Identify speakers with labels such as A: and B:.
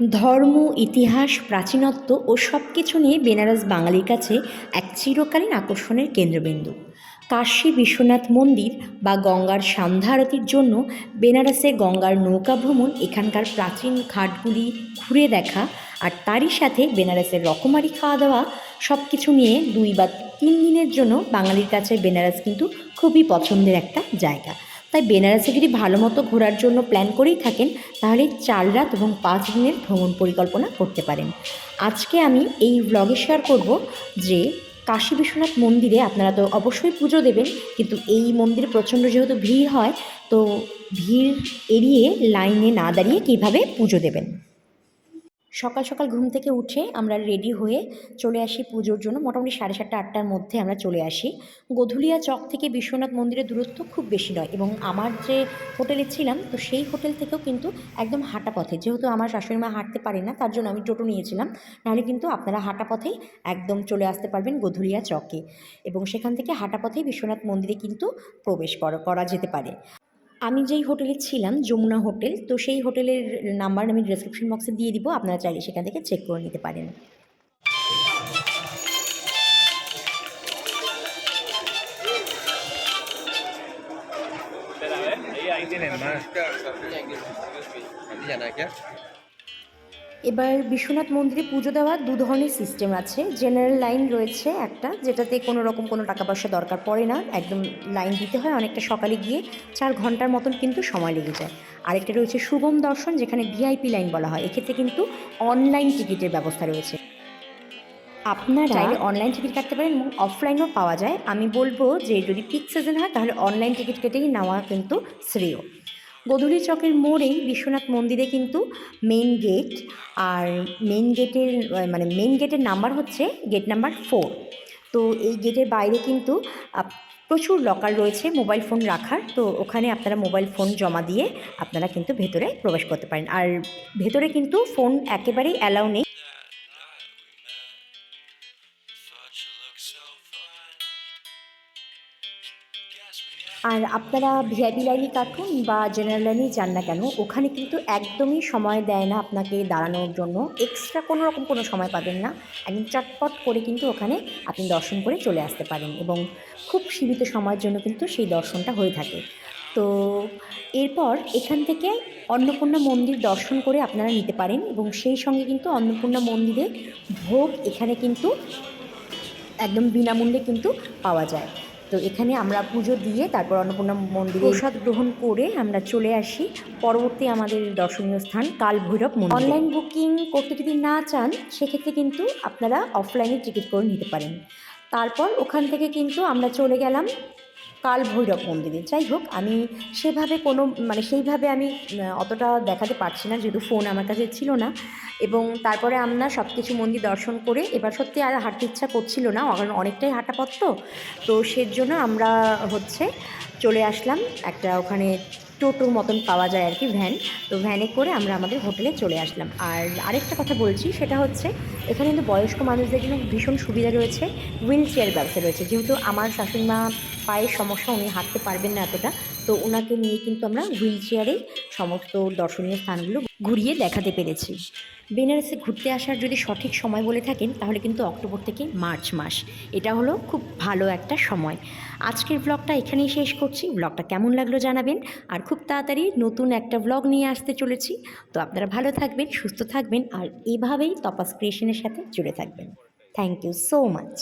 A: ধর্ম, ইতিহাস, প্রাচীনত্ব ও সব কিছু নিয়ে বেনারস বাঙালির কাছে এক চিরকালীন আকর্ষণের কেন্দ্রবিন্দু। কাশী বিশ্বনাথ মন্দির বা গঙ্গার সন্ধ্যা আরতির জন্য বেনারসে গঙ্গার নৌকা ভ্রমণ এখানকার প্রাচীন ঘাটগুলি ঘুরে দেখা আর তারই সাথে বেনারসের রকমারি খাওয়া দাওয়া সব কিছু নিয়ে দুই বা তিন দিনের জন্য বাঙালির কাছে বেনারস কিন্তু খুবই পছন্দের একটা জায়গা। তাই বেনারসে যদি ভালো মতো ঘোরার জন্য প্ল্যান করেই থাকেন, তাহলে চার রাত এবং পাঁচ দিনের ভ্রমণ পরিকল্পনা করতে পারেন। আজকে আমি এই ব্লগে শেয়ার করব যে কাশী বিশ্বনাথ মন্দিরে আপনারা তো অবশ্যই পুজো দেবেন, কিন্তু এই মন্দিরে প্রচণ্ড যেহেতু ভিড় হয়, তো ভিড় এড়িয়ে লাইনে না দাঁড়িয়ে কীভাবে পুজো দেবেন? সকাল সকাল ঘুম থেকে উঠে আমরা রেডি হয়ে চলে আসি পুজোর জন্য। মোটামুটি সাড়ে সাতটা, আটটার মধ্যে আমরা চলে আসি। গধুলিয়া চক থেকে বিশ্বনাথ মন্দিরের দূরত্ব খুব বেশি নয় এবং আমার যে হোটেলে ছিলাম, তো সেই হোটেল থেকেও কিন্তু একদম হাঁটা পথে। যেহেতু আমার শাশুড়ি মা হাঁটতে পারে না, তার জন্য আমি টোটো নিয়েছিলাম। নাহলে কিন্তু আপনারা হাঁটা পথেই একদম চলে আসতে পারবেন গধুলিয়া চকে এবং সেখান থেকে হাঁটা পথেই বিশ্বনাথ মন্দিরে কিন্তু প্রবেশ করা যেতে পারে। আমি যেই হোটেলে ছিলাম যমুনা হোটেল তো সেই হোটেলের নাম্বার আমি ডিসক্রিপশন বক্সে দিয়ে দিব আপনারা চাইলে সেখান থেকে চেক করে নিতে পারেন
B: अभी जाना है क्या
A: এবার বিশ্বনাথ মন্দিরে পুজো দেওয়ার দু ধরনের সিস্টেম আছে। জেনারেল লাইন রয়েছে একটা যেটাতে কোনো রকম কোনো টাকা পয়সা দরকার পড়ে না একদম লাইন দিতে হয় অনেকটা সকালে গিয়ে চার ঘণ্টার মতন কিন্তু সময় লেগে যায়। আরেকটা রয়েছে শুভম দর্শন যেখানে ভিআইপি লাইন বলা হয়। এক্ষেত্রে কিন্তু অনলাইন টিকিটের ব্যবস্থা রয়েছে। আপনারা চাইলে অনলাইন টিকিট কাটতে পারেন এবং অফলাইনও পাওয়া যায়। আমি বলব যে যদি পিক সিজন হয় তাহলে অনলাইন টিকিট কেটেই নেওয়া কিন্তু শ্রেয়। গধূলি চকের মোড়েই বিশ্বনাথ মন্দিরে কিন্তু মেন গেট আর মেন গেটের মানে মেন গেটের নাম্বার হচ্ছে গেট নাম্বার ফোর তো এই গেটের বাইরে কিন্তু প্রচুর লকার রয়েছে মোবাইল ফোন রাখার। তো ওখানে আপনারা মোবাইল ফোন জমা দিয়ে আপনারা কিন্তু ভেতরে প্রবেশ করতে পারেন। আর ভেতরে কিন্তু ফোন একেবারেই অ্যালাউ নেই। আর আপনারা ভিআইপি লাইনে কাটুন বা জেনারেল লাইনেই যান না কেন, ওখানে কিন্তু একদমই সময় দেয় না আপনাকে দাঁড়ানোর জন্য। এক্সট্রা কোনো রকম কোনো সময় পাবেন না। একদম চটপট করে কিন্তু ওখানে আপনি দর্শন করে চলে আসতে পারেন এবং খুব সীমিত সময়ের জন্য কিন্তু সেই দর্শনটা হয়ে থাকে। তো এরপর এখান থেকে অন্নপূর্ণা মন্দির দর্শন করে আপনারা নিতে পারেন এবং সেই সঙ্গে কিন্তু অন্নপূর্ণা মন্দিরে ভোগ এখানে কিন্তু একদম বিনামূল্যে কিন্তু পাওয়া যায়। তো এখানে আমরা পুজো দিয়ে তারপর অন্নপূর্ণা মন্দিরে প্রসাদ গ্রহণ করে আমরা চলে আসি পরবর্তী আমাদের দর্শনীয় স্থান কাল ভৈরব মন্দির। অনলাইন বুকিং করতে যদি না চান সেক্ষেত্রে কিন্তু আপনারা অফলাইনে টিকিট করে নিতে পারেন। তারপর ওখান থেকে কিন্তু আমরা চলে গেলাম কাল ভৈরব মন্দিরে। যাই হোক, আমি সেভাবে কোনো মানে সেইভাবে আমি অতটা দেখাতে পারছি না, যেহেতু ফোন আমার কাছে ছিল না। এবং তারপরে আমরা সব কিছু মন্দির দর্শন করে, এবার সত্যি আর হাঁটতে ইচ্ছা করছিল না, কারণ অনেকটাই হাঁটা পথ তো। তো সের জন্য আমরা হচ্ছে চলে আসলাম একটা ওখানে টোটোর মতন পাওয়া যায় আর কি ভ্যান। তো ভ্যানে করে আমরা আমাদের হোটেলে চলে আসলাম। আর আরেকটা কথা বলছি, সেটা হচ্ছে এখানে কিন্তু বয়স্ক মানুষদের জন্য ভীষণ সুবিধা রয়েছে, হুইল চেয়ার ব্যবস্থা রয়েছে। যেহেতু আমার শাশুড়ি মা পায়ের সমস্যা, উনি হাঁটতে পারবেন না এতটা, তো ওনাকে নিয়ে কিন্তু আমরা হুইল চেয়ারেই সমস্ত দর্শনীয় স্থানগুলো ঘুরিয়ে দেখাতে পেরেছি। বেনারসে ঘুরতে আসার যদি সঠিক সময় বলে থাকেন, তাহলে কিন্তু অক্টোবর থেকে মার্চ মাস। এটা হলো খুব ভালো একটা সময়। আজকের ব্লগটা এখানেই শেষ করছি। ব্লগটা কেমন লাগল জানাবেন। আর খুব তাড়াতাড়ি নতুন একটা ব্লগ নিয়ে আসতে চলেছি। তো আপনারা ভালো থাকবেন, সুস্থ থাকবেন, আর এভাবেই তপাস ক্রিয়েশনের সাথে জুড়ে থাকবেন। Thank you so much